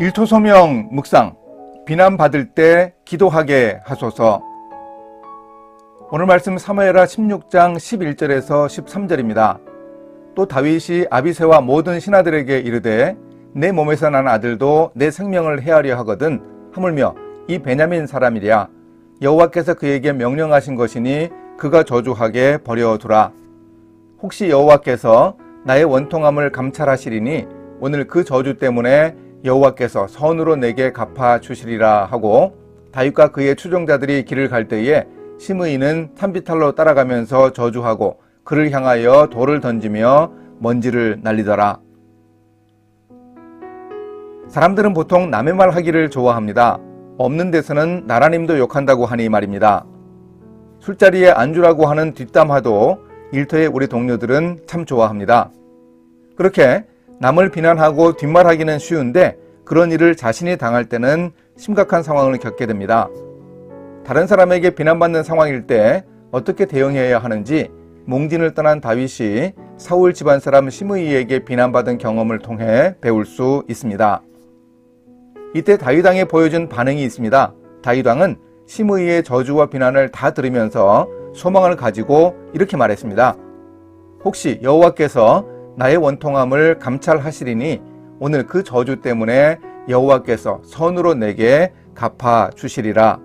일토소명 묵상 비난받을 때 기도하게 하소서. 오늘 말씀 사무엘하 16장 11절에서 13절입니다. 또 다윗이 아비새와 모든 신하들에게 이르되 내 몸에서 난 아들도 내 생명을 해하려 하거든 하물며 이 베냐민 사람이랴. 여호와께서 그에게 명령하신 것이니 그가 저주하게 버려두라. 혹시 여호와께서 나의 원통함을 감찰하시리니 오늘 그 저주 때문에 여호와께서 선으로 내게 갚아 주시리라 하고 다윗과 그의 추종자들이 길을 갈 때에 시므이는 산비탈로 따라가면서 저주하고 그를 향하여 돌을 던지며 먼지를 날리더라. 사람들은 보통 남의 말 하기를 좋아합니다. 없는 데서는 나라님도 욕한다고 하니 말입니다. 술자리에 안주라고 하는 뒷담화도 일터의 우리 동료들은 참 좋아합니다. 그렇게 남을 비난하고 뒷말하기는 쉬운데 그런 일을 자신이 당할 때는 심각한 상황을 겪게 됩니다. 다른 사람에게 비난받는 상황일 때 어떻게 대응해야 하는지 몽진을 떠난 다윗이 사울 집안 사람 시므이에게 비난받은 경험을 통해 배울 수 있습니다. 이때 다윗 왕에 보여준 반응이 있습니다. 다윗 왕은 시므이의 저주와 비난을 다 들으면서 소망을 가지고 이렇게 말했습니다. 혹시 여호와께서 나의 원통함을 감찰하시리니 오늘 그 저주 때문에 여호와께서 선으로 내게 갚아 주시리라.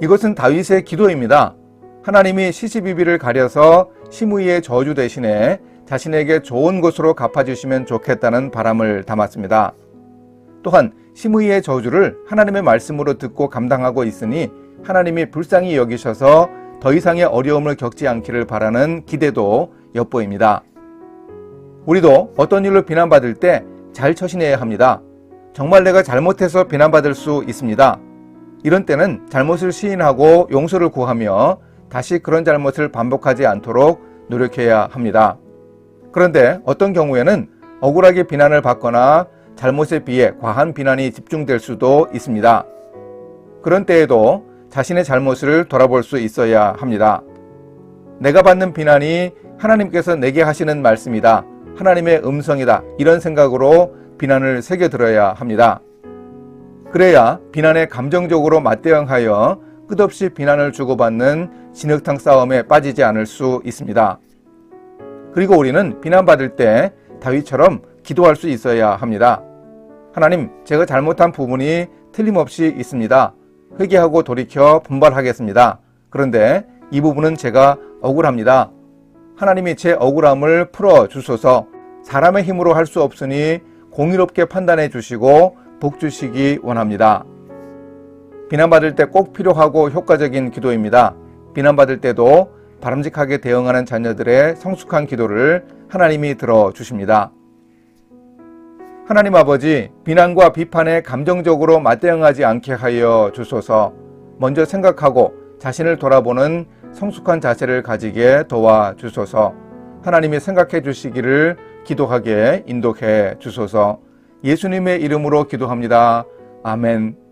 이것은 다윗의 기도입니다. 하나님이 시시비비를 가려서 시므이의 저주 대신에 자신에게 좋은 것으로 갚아주시면 좋겠다는 바람을 담았습니다. 또한 시므이의 저주를 하나님의 말씀으로 듣고 감당하고 있으니 하나님이 불쌍히 여기셔서 더 이상의 어려움을 겪지 않기를 바라는 기대도 엿보입니다. 우리도 어떤 일로 비난받을 때 잘 처신해야 합니다. 정말 내가 잘못해서 비난받을 수 있습니다. 이런 때는 잘못을 시인하고 용서를 구하며 다시 그런 잘못을 반복하지 않도록 노력해야 합니다. 그런데 어떤 경우에는 억울하게 비난을 받거나 잘못에 비해 과한 비난이 집중될 수도 있습니다. 그런 때에도 자신의 잘못을 돌아볼 수 있어야 합니다. 내가 받는 비난이 하나님께서 내게 하시는 말씀이다. 하나님의 음성이다. 이런 생각으로 비난을 새겨 들어야 합니다. 그래야 비난에 감정적으로 맞대응하여 끝없이 비난을 주고받는 진흙탕 싸움에 빠지지 않을 수 있습니다. 그리고 우리는 비난받을 때 다윗처럼 기도할 수 있어야 합니다. 하나님, 제가 잘못한 부분이 틀림없이 있습니다. 회개하고 돌이켜 분발하겠습니다. 그런데 이 부분은 제가 억울합니다. 하나님이 제 억울함을 풀어 주소서 사람의 힘으로 할 수 없으니 공의롭게 판단해 주시고 복 주시기 원합니다. 비난받을 때 꼭 필요하고 효과적인 기도입니다. 비난받을 때도 바람직하게 대응하는 자녀들의 성숙한 기도를 하나님이 들어 주십니다. 하나님 아버지, 비난과 비판에 감정적으로 맞대응하지 않게 하여 주소서 먼저 생각하고 자신을 돌아보는 성숙한 자세를 가지게 도와 주소서 하나님이 생각해 주시기를 기도하게 인도해 주소서 예수님의 이름으로 기도합니다. 아멘.